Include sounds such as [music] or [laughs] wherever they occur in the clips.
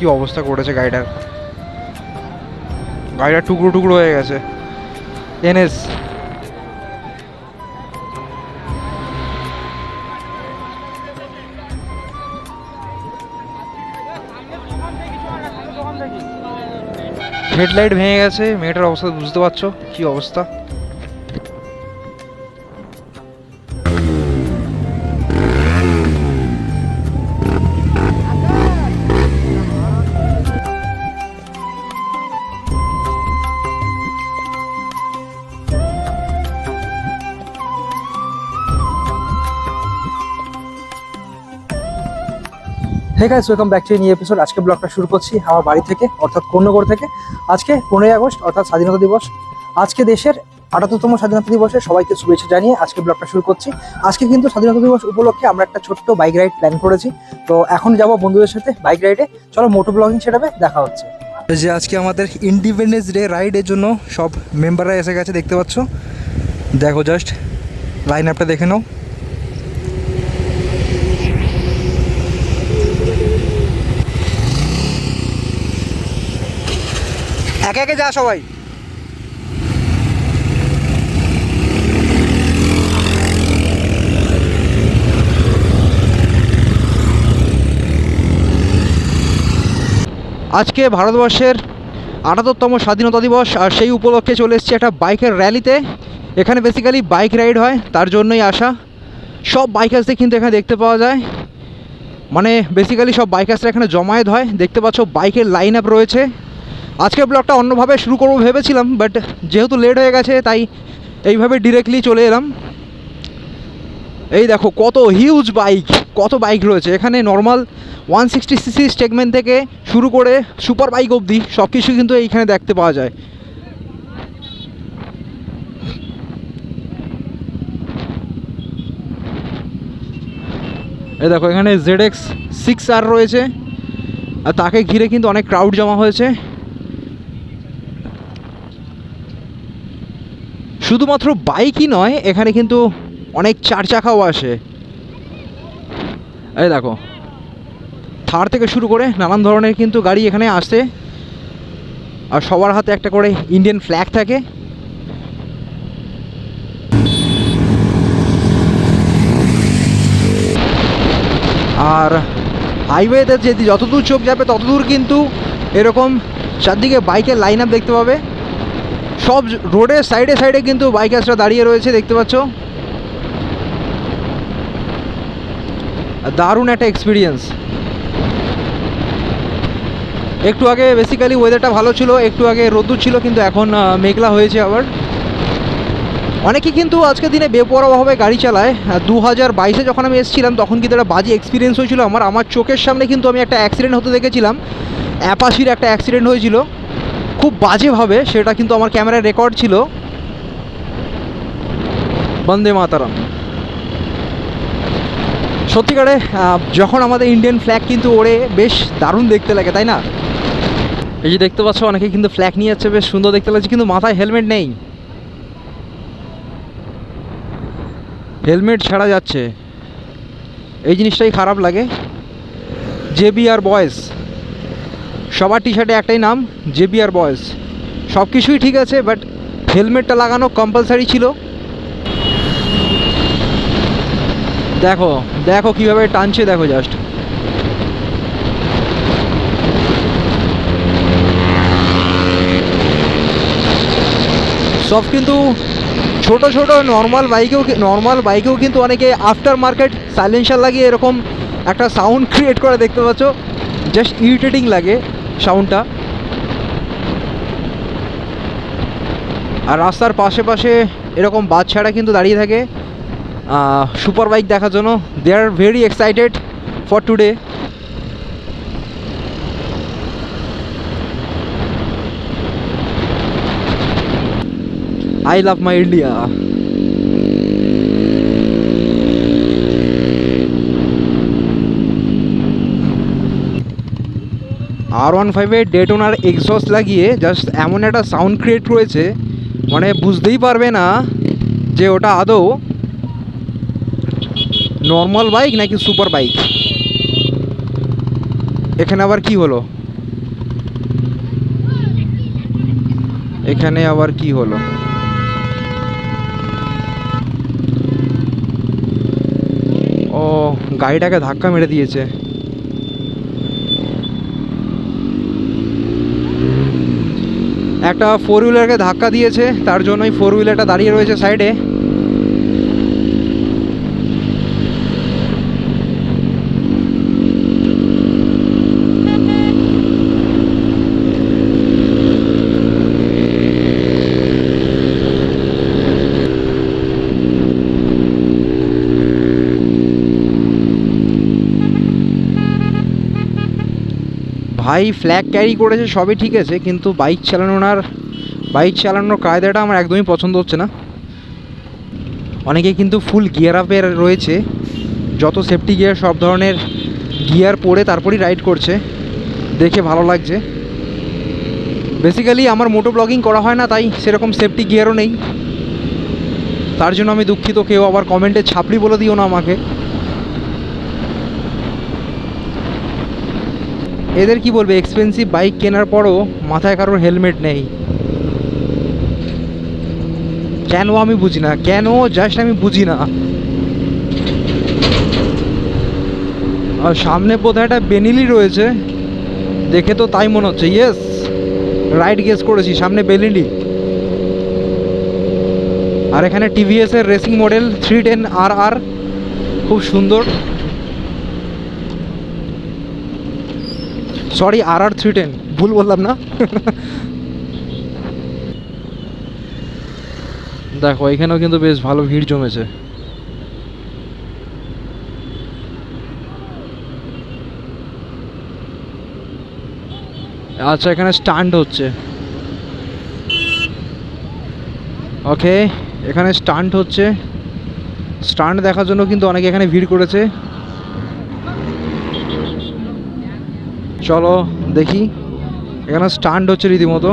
কি অবস্থা করেছে গাড়িটার গাড়িটা টুকরো টুকরো হয়ে গেছে। এনএস। হেডলাইট ভেঙে গেছে, মেয়েটার অবস্থা বুঝতে পারছ? কি অবস্থা? Hey guys welcome back to new episode আজকে ব্লগটা শুরু করছি আমার বাড়ি থেকে, অর্থাৎ কন্যগর থেকে। আজকে পনেরোই আগস্ট, অর্থাৎ স্বাধীনতা দিবস। আজকে দেশের আটাত্তরতম স্বাধীনতা দিবসে সবাইকে শুভেচ্ছা জানিয়ে আজকে ব্লগটা শুরু করছি। আজকে কিন্তু স্বাধীনতা দিবস উপলক্ষে আমরা একটা ছোট্ট বাইক রাইড প্ল্যান করেছি। তো এখন যাব বন্ধুদের সাথে বাইক রাইডে চলো মোটো ব্লগিং সেটাবে দেখা হচ্ছে। যে আজকে আমাদের ইন্ডিপেন্ডেন্স ডে রাইডের জন্য সব মেম্বাররা এসে গেছে, দেখতে পাচ্ছ? দেখো জাস্ট লাইন আপটা দেখে নাও। একে একে যা সবাই। আজকে ভারতবর্ষের আটাত্তরতম স্বাধীনতা দিবস, আর সেই উপলক্ষে চলে এসেছি একটা বাইকের র্যালিতে। এখানে বেসিক্যালি বাইক রাইড হয়, তার জন্যই আসা। সব বাইকার্সদের কিন্তু এখানে দেখতে পাওয়া যায়। মানে বেসিক্যালি সব বাইকার্সরা এখানে জমায়েত হয়। দেখতে পাচ্ছ, বাইকের লাইন আপ রয়েছে। আজকের ব্লগটা অন্যভাবে শুরু করব ভেবেছিলাম বাট যেহেতু লেট হয়ে গেছে, তাই এইভাবে ডিরেক্টলি চলে এলাম। এই দেখো, কত হিউজ বাইক কত বাইক রয়েছে। এখানে normal one sixty CC segment থেকে শুরু করে সুপার বাইক অবধি সব কিছু কিন্তু এইখানে দেখতে পাওয়া যায়। এই দেখো, এখানে জেড এক্স সিক্স আর রয়েছে, আর তাকে ঘিরে কিন্তু অনেক ক্রাউড জমা হয়েছে। শুধুমাত্র বাইকই নয়, এখানে কিন্তু অনেক চার চাকাও আসে। এই দেখো, থার থেকে শুরু করে নানান ধরনের কিন্তু গাড়ি এখানে আসে। আর সবার হাতে একটা করে ইন্ডিয়ান ফ্ল্যাগ থাকে। আর হাইওয়েতে যে যতদূর চোখ যাবে, ততদূর কিন্তু এরকম চারদিকে বাইকের লাইন আপ দেখতে পাবে। সব রোডের সাইডে সাইডে কিন্তু বাইক বাইকার্সরা দাঁড়িয়ে রয়েছে, দেখতে পাচ্ছ। দারুণ একটা এক্সপিরিয়েন্স একটু আগে বেসিক্যালি ওয়েদারটা ভালো ছিল, একটু আগে রোদ্দুর ছিল, কিন্তু এখন মেঘলা হয়েছে আবার। অনেকে কিন্তু আজকের দিনে বেপরোয়াভাবে গাড়ি চালায়। দু হাজার বাইশে যখন আমি এসেছিলাম, তখন কিন্তু একটা বাজে এক্সপিরিয়েন্স হয়েছিল আমার। আমার চোখের সামনে কিন্তু আমি একটা অ্যাক্সিডেন্ট হতে দেখেছিলাম। অ্যাপাসির একটা অ্যাক্সিডেন্ট হয়েছিল। খুব বাজেভাবে সেটা কিন্তু আমার ক্যামেরায় রেকর্ড ছিল। বন্দে মাতারাম। সত্যিকারে যখন আমাদের ইন্ডিয়ান ফ্ল্যাগ কিন্তু ওড়ে, বেশ দারুণ দেখতে লাগে, তাই না? এই যে দেখতে পাচ্ছ, অনেকে কিন্তু ফ্ল্যাগ নিয়ে যাচ্ছে, বেশ সুন্দর দেখতে লাগছে, কিন্তু মাথায় হেলমেট নেই। হেলমেট ছাড়া যাচ্ছে। এই জিনিসটাই খারাপ লাগে। জেবি আর বয়েজ সবার টি শার্টে একটাই নাম জেবিআর বয়েজ সব কিছুই ঠিক আছে বাট হেলমেটটা লাগানো কম্পালসারি ছিল। দেখো দেখো কীভাবে টানছে, দেখো জাস্ট সব কিন্তু ছোট ছোট নর্মাল বাইকেও নর্মাল বাইকেও কিন্তু অনেকে আফটার মার্কেট সাইলেন্সার লাগিয়ে এরকম একটা সাউন্ড ক্রিয়েট করে দেখতে পাচ্ছ। জাস্ট ইরিটেটিং লাগে। সাউন্ডটা। আর রাস্তার পাশে পাশে এরকম বাচ্চারা কিন্তু দাঁড়িয়ে থাকে। সুপার বাইক দেখার জন্য। They are very excited for today I love my India R one ফাইভের ডেটোনার এক্সস লাগিয়ে জাস্ট এমন একটা সাউন্ড ক্রিয়েট রয়েছে মানে বুঝতেই পারবে না যে ওটা আদৌ নর্মাল বাইক নাকি সুপার বাইক এখানে আবার কি হলো? এখানে আবার কি হলো? ও, গাড়িটাকে ধাক্কা মেরে দিয়েছে। একটা ফোর হুইলারকে ধাক্কা দিয়েছে তার জন্যই ফোর হুইলারটা দাঁড়িয়ে রয়েছে সাইডে ভাই ফ্ল্যাগ ক্যারি করেছে, সবই ঠিক আছে, কিন্তু বাইক চালানোর বাইক চালানোর কায়দাটা আমার একদমই পছন্দ হচ্ছে না। অনেকে কিন্তু ফুল গিয়ার আপের রয়েছে, যত সেফটি গিয়ার সব ধরনের গিয়ার পরে তারপরই রাইড করছে, দেখে ভালো লাগছে। বেসিক্যালি আমার মোটো ব্লগিং করা হয় না, তাই সেরকম সেফটি গিয়ারও নেই। তার জন্য আমি দুঃখিত, কেউ আবার কমেন্টে ছাপড়ি বলে দিও না আমাকে। এদের কি বলবে? এক্সপেন্সিভ বাইক কেনার পরও মাথায় কারোর হেলমেট নেই। কেন আমি বুঝি না? কেন? জাস্ট আমি বুঝি না। আর সামনে বোধহয় একটা বেনিলি রয়েছে। দেখে তো তাই মনে হচ্ছে। ইয়েস রাইট গেস করেছি, সামনে বেনিলি আর এখানে টিভিএস এর racing model three ten R R খুব সুন্দর। Sorry R R three ten ভুল বললাম না। দেখো, এখানেও কিন্তু বেশ ভালো ভিড় জমেছে। আচ্ছা এখানে স্টান্ট হচ্ছে। ওকে এখানে স্টান্ট হচ্ছে। স্টান্ট দেখার জন্য কিন্তু অনেকে এখানে ভিড় করেছে। চলো দেখি। এখানে স্ট্যান্ড হচ্ছে রীতিমতো।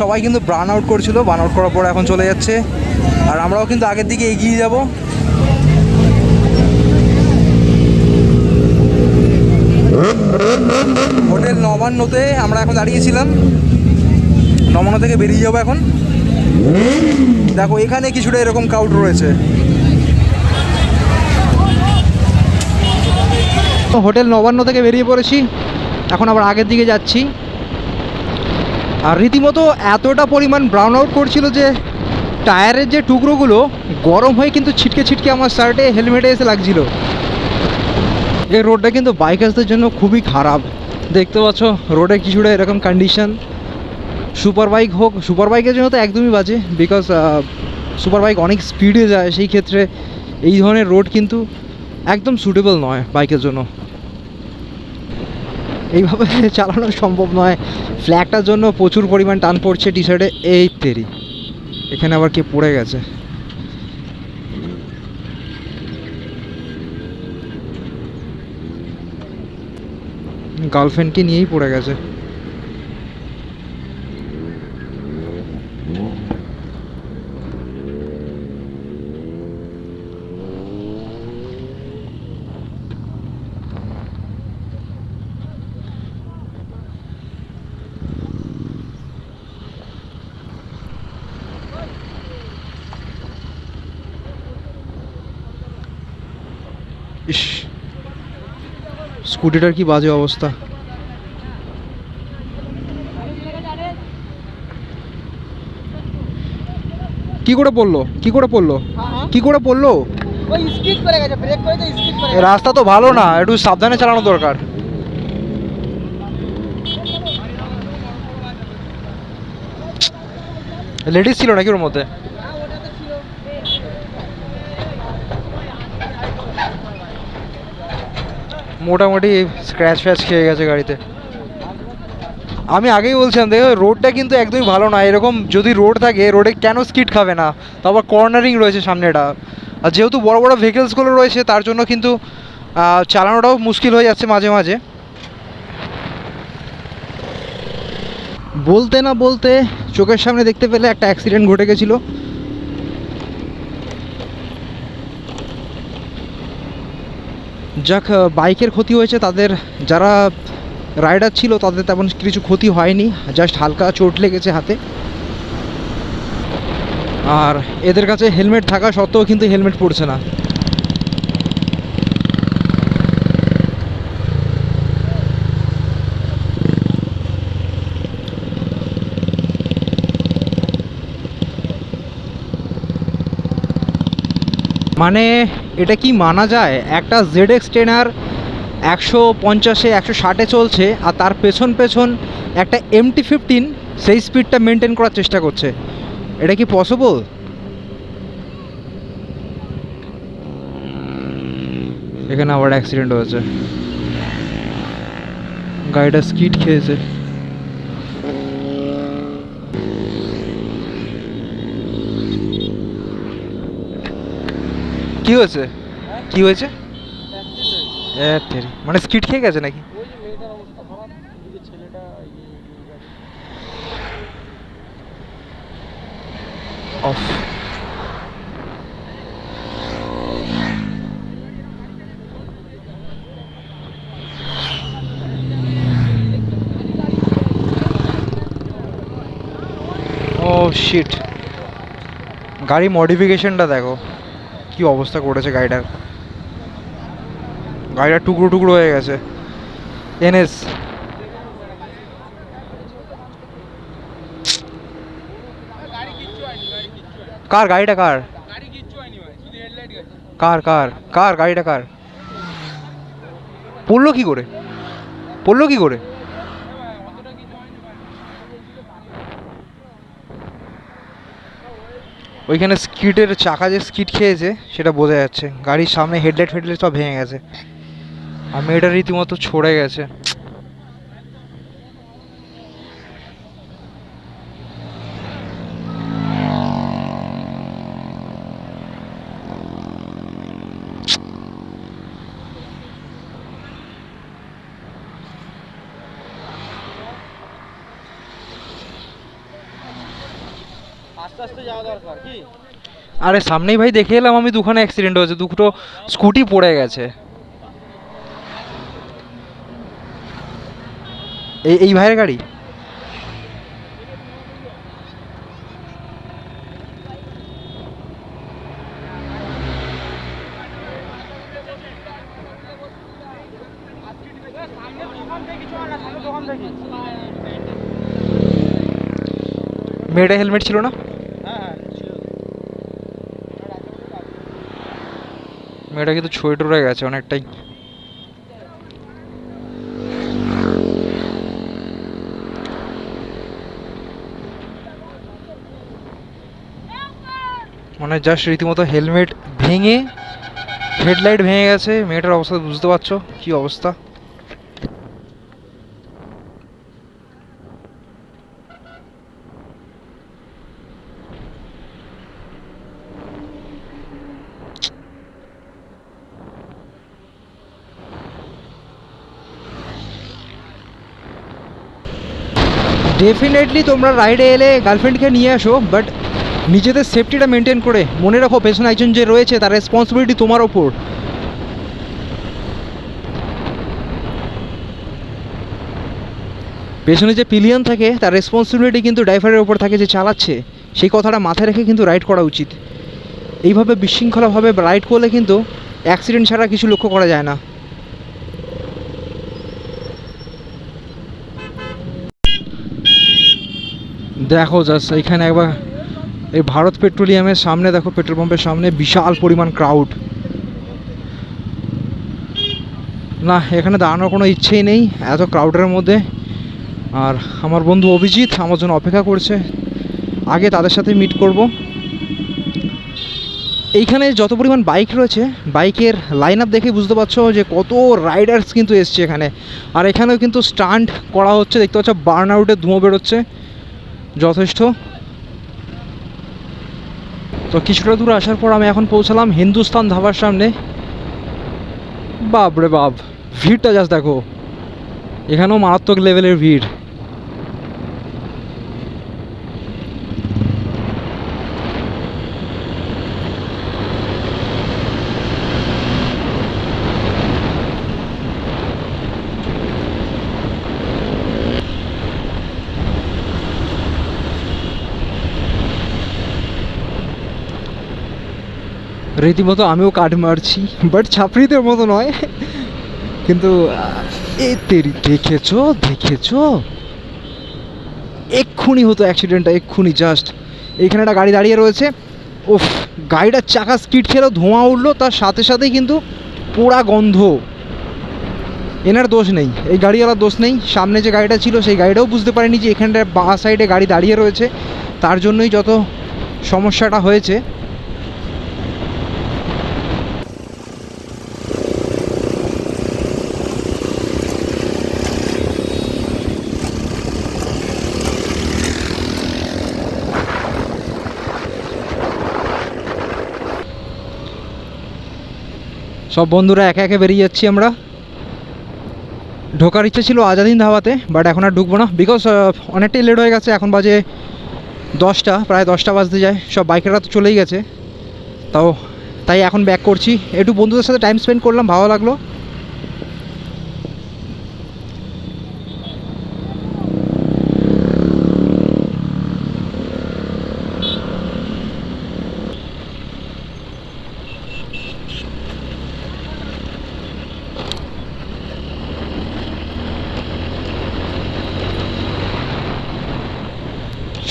সবাই কিন্তু ব্রান আউট করছিল বার্ন আউট করার পর এখন চলে যাচ্ছে। আর আমরাও কিন্তু আগের দিকে এগিয়ে যাব। হোটেল নবান্নতে আমরা এখন দাঁড়িয়েছিলাম। নবান্ন থেকে বেরিয়ে যাব এখন। দেখো, এখানে কিছুটা এরকম কাউট রয়েছে। হোটেল নবান্ন থেকে বেরিয়ে পড়েছি। এখন আবার আগের দিকে যাচ্ছি। আর রীতিমতো এতটা পরিমাণ ব্রাউন আউট করছিল যে টায়ারের যে টুকরোগুলো গরম হয়ে কিন্তু ছিটকে ছিটকে আমার শার্টে হেলমেটে এসে লাগছিল। এই রোডটা কিন্তু বাইকার্সদের জন্য খুবই খারাপ। দেখতে পাচ্ছ রোডে কিছুটা এরকম কন্ডিশন সুপার বাইক হোক সুপার বাইকের জন্য তো একদমই বাজে বিকজ সুপার বাইক অনেক স্পিডে যায়। সেই ক্ষেত্রে এই ধরনের রোড কিন্তু একদম সুটেবল নয় বাইকের জন্য। এইভাবে [laughs] চালানো সম্ভব নয়। ফ্ল্যাগটার জন্য প্রচুর পরিমাণ টান পড়ছে টি শার্টে এই তেরি। এখানে আবার কে পড়ে গেছে। গার্লফ্রেন্ডকে নিয়েই পড়ে গেছে। স্কুটিটার কি বাজে অবস্থা? কি করে পড়ল? কি করে পড়ল? কি করে পড়ল? রাস্তা তো ভালো না একটু সাবধানে চালানো দরকার। লেডিস ছিল নাকি ওর মধ্যে? মোটামুটি স্ক্র্যাচ ফ্যাচ খেয়ে গেছে গাড়িতে। আমি আগেই বলছিলাম, দেখো রোডটা কিন্তু একদমই ভালো না। এরকম যদি রোড থাকে রোডে কেন স্কিট খাবে না? তারপর কর্নারিং রয়েছে সামনেটা। আর যেহেতু বড় বড় ভেহিকেলসগুলো রয়েছে, তার জন্য কিন্তু চালানোটাও মুশকিল হয়ে যাচ্ছে মাঝে মাঝে। বলতে না বলতে চোখের সামনে দেখতে পেলে একটা অ্যাক্সিডেন্ট ঘটে গেছিল। যাক বাইকের ক্ষতি হয়েছে, তাদের যারা রাইডার ছিল, তাদের তেমন কিছু ক্ষতি হয়নি জাস্ট হালকা চোট লেগেছে হাতে। আর এদের কাছে হেলমেট থাকা সত্ত্বেও কিন্তু হেলমেট পড়ছে না। মানে এটা কি মানা যায়? একটা জেড এক্স টেনার একশো পঞ্চাশে, একশো ষাটে চলছে আর তার পেছন পেছন একটা এমটি ফিফটিন সেই স্পিডটা মেনটেন করার চেষ্টা করছে। এটা কি পসিবল এখানে আবার অ্যাক্সিডেন্ট হয়েছে। গাড়িটা স্কিড খেয়েছে। কি হয়েছে? কি হয়েছে? এ তেরি। মানে স্কিড খেয়ে গেছে নাকি? অফ। ও শিট গাড়ি মডিফিকেশনটা দেখো। কি অবস্থা করেছে গাড়িটার গাড়িটা টুকরো টুকরো হয়ে গেছে। এনএস। কার গাড়িটা কার? কার কার কার গাড়িটা কার? পড়ল কি করে? পড়ল কি করে? ওইখানে স্কিটের চাকা যে স্কিট খেয়েছে, সেটা বোঝা যাচ্ছে। গাড়ির সামনে হেডলাইট ফেডলাইট সব ভেঙে গেছে। আর মেয়েটা রীতিমতো ছড়ে গেছে। আস্তে আস্তে যাওয়া দরকার, কি? আরে সামনেই ভাই দেখে এলাম আমি দুখানে অ্যাক্সিডেন্ট হয়েছে দুটো স্কুটি পড়ে গেছে। এই এই ভাইয়ের গাড়ি? মেয়েটা হেলমেট ছিল না হ্যাঁ হ্যাঁ মেয়েটা কিন্তু ছুঁয়ে টুরে গেছে অনেকটাই। মানে জাস্ট রীতিমতো হেলমেট ভেঙে, হেডলাইট ভেঙে গেছে, মেয়েটার অবস্থা বুঝতে পারছ কি অবস্থা? ডেফিনেটলি তোমরা রাইডে এলে গার্লফ্রেন্ডকে নিয়ে আসো বাট নিজেদের সেফটিটা মেনটেন করে মনে রাখো, পেছনে একজন যে রয়েছে, তার রেসপন্সিবিলিটি তোমার ওপর। পেছনে যে পিলিয়ন থাকে, তার রেসপন্সিবিলিটি কিন্তু ড্রাইভারের ওপর থাকে যে চালাচ্ছে। সেই কথাটা মাথায় রেখে কিন্তু রাইড করা উচিত। এইভাবে বিশৃঙ্খলাভাবে রাইড করলে কিন্তু অ্যাক্সিডেন্ট ছাড়া কিছু লক্ষ্য করা যায় না। দেখো জাস্ট এখানে একবার এই ভারত পেট্রোলিয়ামের সামনে দেখো, পেট্রোল পাম্পের সামনে বিশাল পরিমাণ ক্রাউড না, এখানে দাঁড়ানোর কোনো ইচ্ছেই নেই, এত ক্রাউডের মধ্যে। আর আমার বন্ধু অভিজিৎ আমার জন্য অপেক্ষা করছে, আগে তাদের সাথে মিট করব। এইখানে যত পরিমাণ বাইক রয়েছে বাইকের লাইন আপ দেখে বুঝতে পারছ যে কত রাইডার্স কিন্তু এসছে এখানে। আর এখানেও কিন্তু স্টান্ট করা হচ্ছে, দেখতে পাচ্ছ বার্ন আউটে ধুঁয়ো বেরোচ্ছে। যথেষ্ট। তো কিছুটা দূর আসার পর আমি এখন পৌঁছালাম হিন্দুস্তান ধাবার সামনে। বাপ রে বাপ, ভিড়টা জাস্ট দেখো। এখানেও মারাত্মক লেভেলের ভিড়। রীতিমতো আমিও কাঠ মারছি বাট ছাপড়িদের মতো নয়। কিন্তু এ দেখেছ দেখেছ? এক্ষুনি হতো অ্যাক্সিডেন্টটা এক্ষুনি জাস্ট এইখানে একটা গাড়ি দাঁড়িয়ে রয়েছে। ওফ গাড়িটার চাকা স্কিড খেলো ধোঁয়া উঠল, তার সাথে সাথেই কিন্তু পোড়া গন্ধ। এনার দোষ নেই, এই গাড়িওয়ালার দোষ নেই। সামনে যে গাড়িটা ছিল, সেই গাড়িটাও বুঝতে পারেনি যে এখানটায় বাঁ সাইডে গাড়ি দাঁড়িয়ে রয়েছে। তার জন্যই যত সমস্যাটা হয়েছে সব বন্ধুরা একে একে বেরিয়ে যাচ্ছি আমরা। ঢোকার ইচ্ছে ছিল আজাদিন ধাবাতে বাট এখন আর ঢুকবো না। বিকজ অনেকটাই লেট হয়ে গেছে, এখন বাজে দশটা, প্রায় দশটা বাজতে যায়। সব বাইকেরা তো চলেই গেছে। তাও, তাই এখন ব্যাক করছি। একটু বন্ধুদের সাথে টাইম স্পেন্ড করলাম, ভালো লাগল।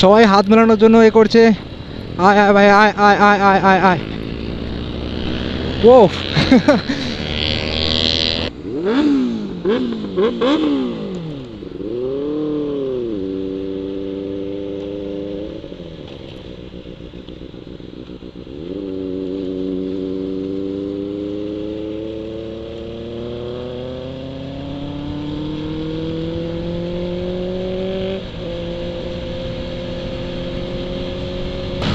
সবাই হাত মেলানোর জন্য এ করছে। আয় আয়, ভাই, আয় আয় আয় আয় আয় আয়। ও [laughs]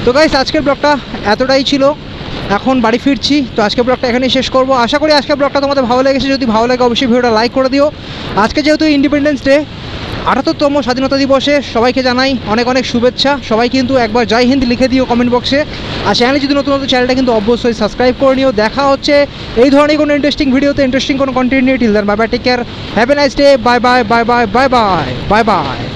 তো গাইস আজকের ব্লগটা এতটাই ছিল। এখন বাড়ি ফিরছি, তো আজকের ব্লগটা এখানেই শেষ করব। আশা করি আজকের ব্লগটা তোমাদের ভালো লেগেছে। যদি ভালো লাগে, অবশ্যই ভিডিওটা লাইক করে দিও। আজকে যেহেতু ইন্ডিপেন্ডেন্স ডে আটাত্তরতম স্বাধীনতা দিবসে সবাইকে জানাই অনেক অনেক শুভেচ্ছা। সবাই কিন্তু একবার জয় হিন্দ লিখে দিও কমেন্ট বক্সে আর চ্যানেলে যদি নতুন নতুন চ্যানেলটা কিন্তু অবশ্যই সাবস্ক্রাইব করে নিও। দেখা হচ্ছে এই ধরনের কোনো ইন্টারেস্টিং ভিডিওতে ইন্টারেস্টিং কোনো কন্টেন্ট নিয়ে। Till then bye bye take care have a nice day bye bye bye bye bye bye bye bye